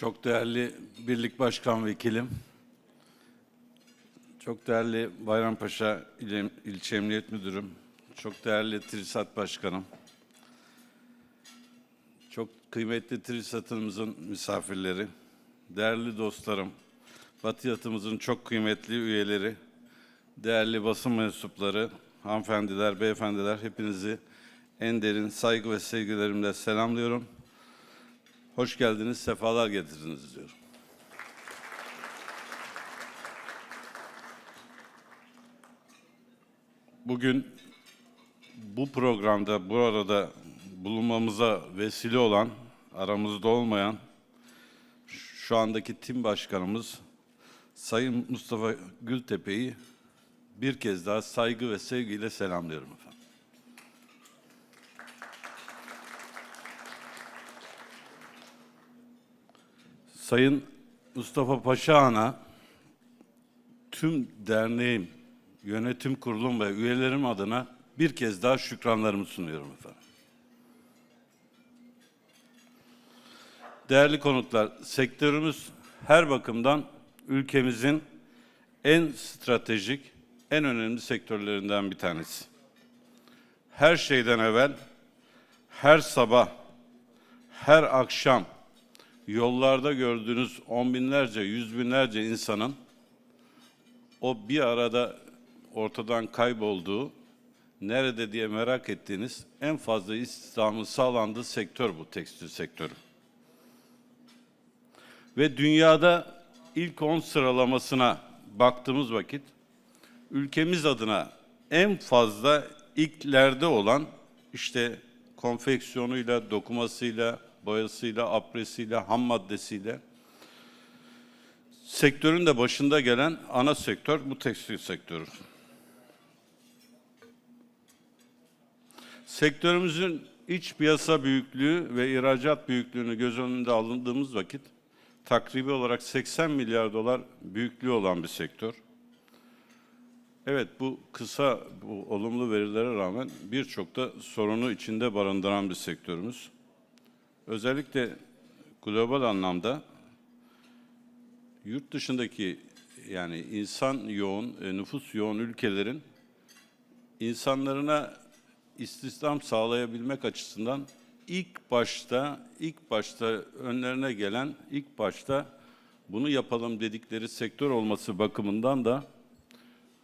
Çok değerli Birlik Başkan Vekilim, çok değerli Bayrampaşa İl, İlçe Emniyet Müdürüm, çok değerli TRİSAT Başkanım, çok kıymetli TRİSAT'ımızın misafirleri, değerli dostlarım, Batıyatımızın çok kıymetli üyeleri, değerli basın mensupları, hanımefendiler, beyefendiler hepinizi en derin saygı ve sevgilerimle selamlıyorum. Hoş geldiniz, sefalar getirdiniz diyorum. Bugün bu programda, bu arada bulunmamıza vesile olan, aramızda olmayan şu andaki tim başkanımız Sayın Mustafa Gültepe'yi bir kez daha saygı ve sevgiyle selamlıyorum efendim. Sayın Mustafa Paşahan'a tüm derneğim, yönetim kurulum ve üyelerim adına bir kez daha şükranlarımı sunuyorum efendim. Değerli konuklar, sektörümüz her bakımdan ülkemizin en stratejik, en önemli sektörlerinden bir tanesi. Her şeyden evvel, her sabah, her akşam yollarda gördüğünüz on binlerce, yüz binlerce insanın o bir arada ortadan kaybolduğu, nerede diye merak ettiğiniz en fazla istihdamın sağlandığı sektör bu tekstil sektörü. Ve dünyada ilk 10 sıralamasına baktığımız vakit ülkemiz adına en fazla ilklerde olan işte konfeksiyonuyla, dokumasıyla, boyasıyla, apresiyle, ham maddesiyle sektörün de başında gelen ana sektör bu tekstil sektörü. Sektörümüzün iç piyasa büyüklüğü ve ihracat büyüklüğünü göz önünde alındığımız vakit takribi olarak 80 milyar dolar büyüklüğü olan bir sektör. Evet bu kısa bu olumlu verilere rağmen birçok da sorunu içinde barındıran bir sektörümüz. Özellikle global anlamda yurt dışındaki yani insan yoğun, e, nüfus yoğun ülkelerin insanlarına istihdam sağlayabilmek açısından ilk başta ilk başta önlerine gelen ilk başta bunu yapalım dedikleri sektör olması bakımından da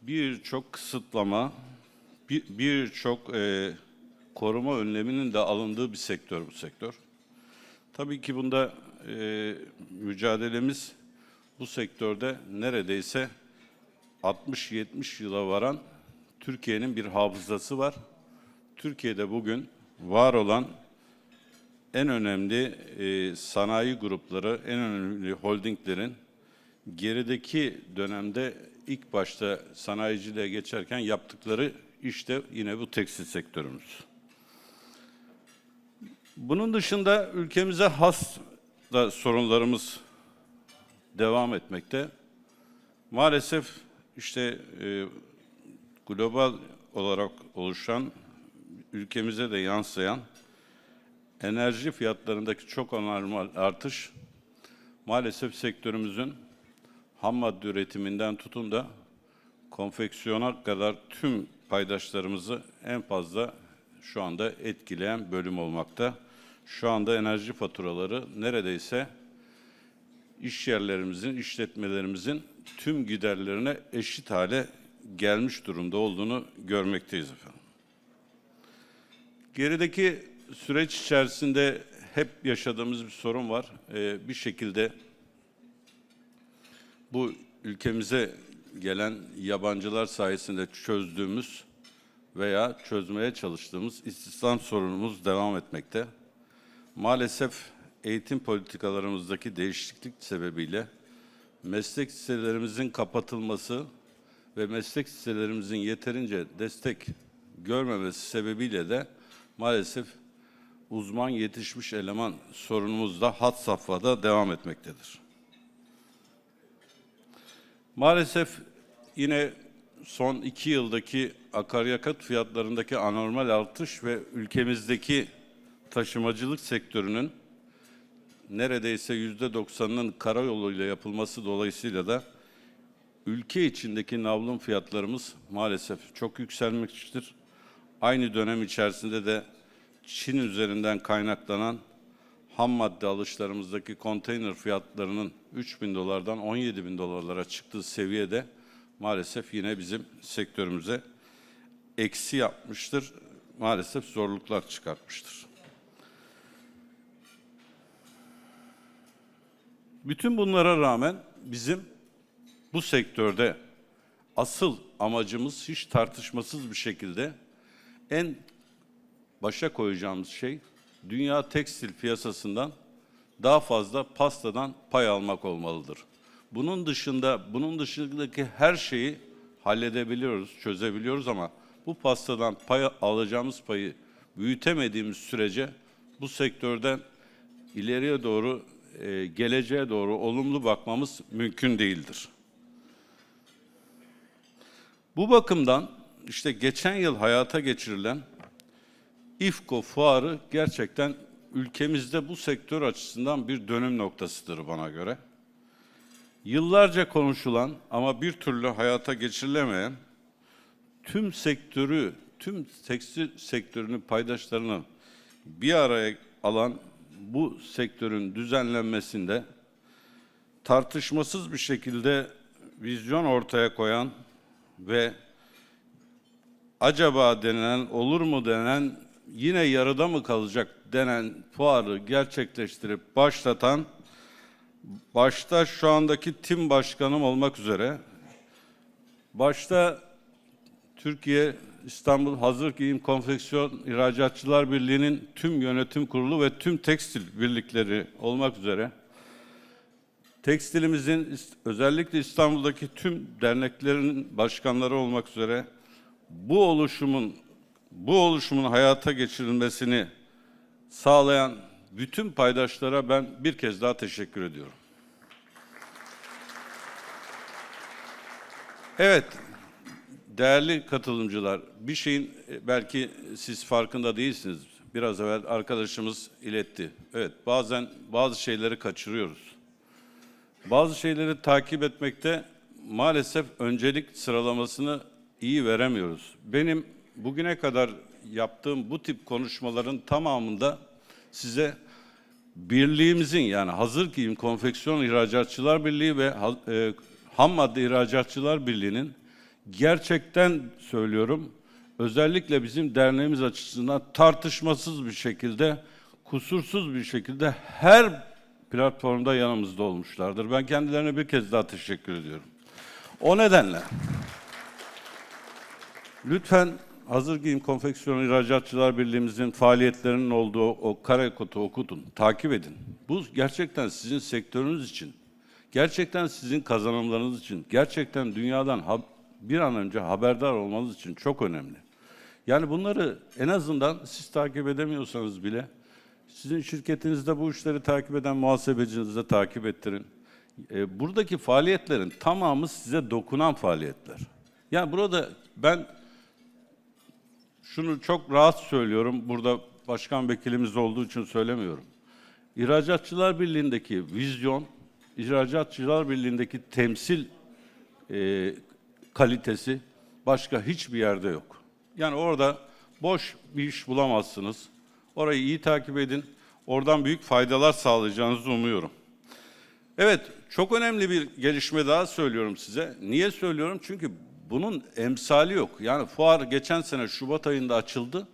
birçok kısıtlama, bir- birçok e, koruma önleminin de alındığı bir sektör bu sektör. Tabii ki bunda e, mücadelemiz bu sektörde neredeyse 60-70 yıla varan Türkiye'nin bir hafızası var. Türkiye'de bugün var olan en önemli e, sanayi grupları, en önemli holdinglerin gerideki dönemde ilk başta sanayiciliğe geçerken yaptıkları işte yine bu tekstil sektörümüz. Bunun dışında ülkemize has da sorunlarımız devam etmekte. Maalesef işte e, global olarak oluşan ülkemize de yansıyan enerji fiyatlarındaki çok anormal artış maalesef sektörümüzün ham madde üretiminden tutun da konfeksiyona kadar tüm paydaşlarımızı en fazla şu anda etkileyen bölüm olmakta. Şu anda enerji faturaları neredeyse iş yerlerimizin, işletmelerimizin tüm giderlerine eşit hale gelmiş durumda olduğunu görmekteyiz efendim. Gerideki süreç içerisinde hep yaşadığımız bir sorun var. Ee, bir şekilde bu ülkemize gelen yabancılar sayesinde çözdüğümüz veya çözmeye çalıştığımız istihdam sorunumuz devam etmekte. Maalesef eğitim politikalarımızdaki değişiklik sebebiyle meslek liselerimizin kapatılması ve meslek liselerimizin yeterince destek görmemesi sebebiyle de maalesef uzman yetişmiş eleman sorunumuz da hat safhada devam etmektedir. Maalesef yine son iki yıldaki akaryakıt fiyatlarındaki anormal artış ve ülkemizdeki taşımacılık sektörünün neredeyse yüzde doksanının karayoluyla yapılması dolayısıyla da ülke içindeki navlun fiyatlarımız maalesef çok yükselmiştir. Aynı dönem içerisinde de Çin üzerinden kaynaklanan ham madde alışlarımızdaki konteyner fiyatlarının 3 bin dolardan 17 bin dolarlara çıktığı seviyede maalesef yine bizim sektörümüze eksi yapmıştır. Maalesef zorluklar çıkartmıştır. Bütün bunlara rağmen bizim bu sektörde asıl amacımız hiç tartışmasız bir şekilde en başa koyacağımız şey dünya tekstil piyasasından daha fazla pastadan pay almak olmalıdır. Bunun dışında bunun dışındaki her şeyi halledebiliyoruz, çözebiliyoruz ama bu pastadan pay alacağımız payı büyütemediğimiz sürece bu sektörden ileriye doğru e, geleceğe doğru olumlu bakmamız mümkün değildir. Bu bakımdan işte geçen yıl hayata geçirilen İFKO fuarı gerçekten ülkemizde bu sektör açısından bir dönüm noktasıdır bana göre. Yıllarca konuşulan ama bir türlü hayata geçirilemeyen tüm sektörü, tüm tekstil sektörünün paydaşlarını bir araya alan bu sektörün düzenlenmesinde tartışmasız bir şekilde vizyon ortaya koyan ve acaba denen, olur mu denen, yine yarıda mı kalacak denen fuarı gerçekleştirip başlatan, başta şu andaki tim başkanım olmak üzere, başta Türkiye İstanbul Hazır Giyim Konfeksiyon İhracatçılar Birliği'nin tüm yönetim kurulu ve tüm tekstil birlikleri olmak üzere tekstilimizin özellikle İstanbul'daki tüm derneklerin başkanları olmak üzere bu oluşumun bu oluşumun hayata geçirilmesini sağlayan bütün paydaşlara ben bir kez daha teşekkür ediyorum. Evet, değerli katılımcılar, bir şeyin e, belki siz farkında değilsiniz. Biraz evvel arkadaşımız iletti. Evet, bazen bazı şeyleri kaçırıyoruz. Bazı şeyleri takip etmekte maalesef öncelik sıralamasını iyi veremiyoruz. Benim bugüne kadar yaptığım bu tip konuşmaların tamamında size birliğimizin yani hazır giyim konfeksiyon ihracatçılar birliği ve e, ham madde ihracatçılar birliğinin gerçekten söylüyorum özellikle bizim derneğimiz açısından tartışmasız bir şekilde kusursuz bir şekilde her platformda yanımızda olmuşlardır. Ben kendilerine bir kez daha teşekkür ediyorum. O nedenle lütfen Hazır Giyim Konfeksiyon İhracatçılar Birliğimizin faaliyetlerinin olduğu o kare kodu okudun, takip edin. Bu gerçekten sizin sektörünüz için, gerçekten sizin kazanımlarınız için, gerçekten dünyadan bir an önce haberdar olmanız için çok önemli. Yani bunları en azından siz takip edemiyorsanız bile sizin şirketinizde bu işleri takip eden muhasebecinizde takip ettirin. E, buradaki faaliyetlerin tamamı size dokunan faaliyetler. Yani burada ben şunu çok rahat söylüyorum. Burada başkan vekilimiz olduğu için söylemiyorum. İhracatçılar Birliği'ndeki vizyon, İhracatçılar Birliği'ndeki temsil e, kalitesi başka hiçbir yerde yok. Yani orada boş bir iş bulamazsınız. Orayı iyi takip edin. Oradan büyük faydalar sağlayacağınızı umuyorum. Evet, çok önemli bir gelişme daha söylüyorum size. Niye söylüyorum? Çünkü bunun emsali yok. Yani fuar geçen sene Şubat ayında açıldı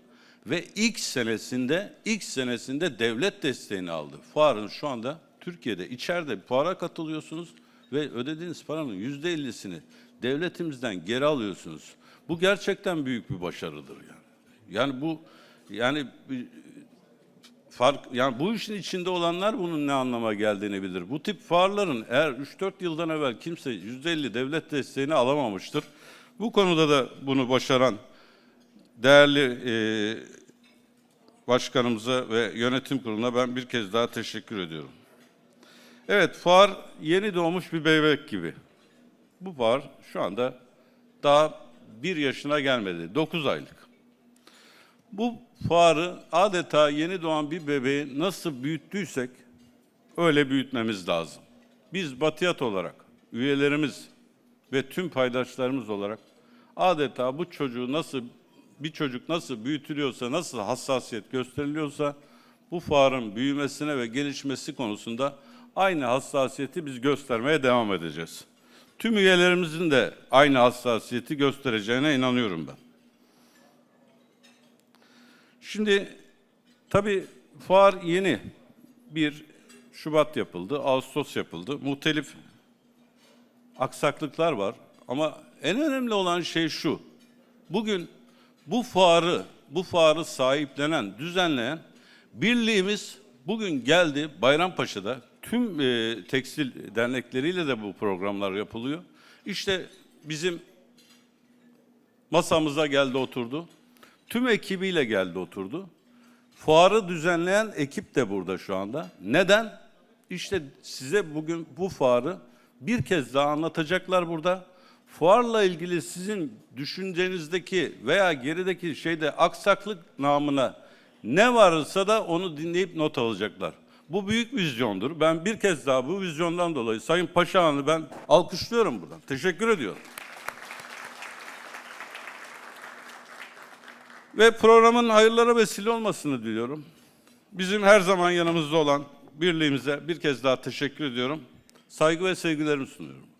ve ilk senesinde ilk senesinde devlet desteğini aldı. Fuarın şu anda Türkiye'de içeride fuara katılıyorsunuz ve ödediğiniz paranın yüzde ellisini devletimizden geri alıyorsunuz. Bu gerçekten büyük bir başarıdır yani. Yani bu yani fark yani bu işin içinde olanlar bunun ne anlama geldiğini bilir. Bu tip fuarların eğer 3-4 yıldan evvel kimse %50 devlet desteğini alamamıştır. Bu konuda da bunu başaran değerli e, başkanımıza ve yönetim kuruluna ben bir kez daha teşekkür ediyorum. Evet, fuar yeni doğmuş bir bebek gibi. Bu fuar şu anda daha bir yaşına gelmedi, dokuz aylık. Bu fuarı adeta yeni doğan bir bebeği nasıl büyüttüysek, öyle büyütmemiz lazım. Biz Batıyat olarak, üyelerimiz ve tüm paydaşlarımız olarak adeta bu çocuğu nasıl, bir çocuk nasıl büyütülüyorsa, nasıl hassasiyet gösteriliyorsa bu fuarın büyümesine ve gelişmesi konusunda aynı hassasiyeti biz göstermeye devam edeceğiz. Tüm üyelerimizin de aynı hassasiyeti göstereceğine inanıyorum ben. Şimdi tabii fuar yeni. 1 Şubat yapıldı, Ağustos yapıldı. Muhtelif aksaklıklar var ama en önemli olan şey şu. Bugün bu fuarı, bu fuarı sahiplenen, düzenleyen birliğimiz bugün geldi Bayrampaşa'da tüm e, tekstil dernekleriyle de bu programlar yapılıyor. İşte bizim masamıza geldi oturdu. Tüm ekibiyle geldi oturdu. Fuarı düzenleyen ekip de burada şu anda. Neden? İşte size bugün bu fuarı bir kez daha anlatacaklar burada. Fuarla ilgili sizin düşüncenizdeki veya gerideki şeyde aksaklık namına ne varsa da onu dinleyip not alacaklar. Bu büyük vizyondur. Ben bir kez daha bu vizyondan dolayı Sayın Paşahan'ı ben alkışlıyorum buradan. Teşekkür ediyorum. Ve programın hayırlara vesile olmasını diliyorum. Bizim her zaman yanımızda olan birliğimize bir kez daha teşekkür ediyorum. Saygı ve sevgilerimi sunuyorum.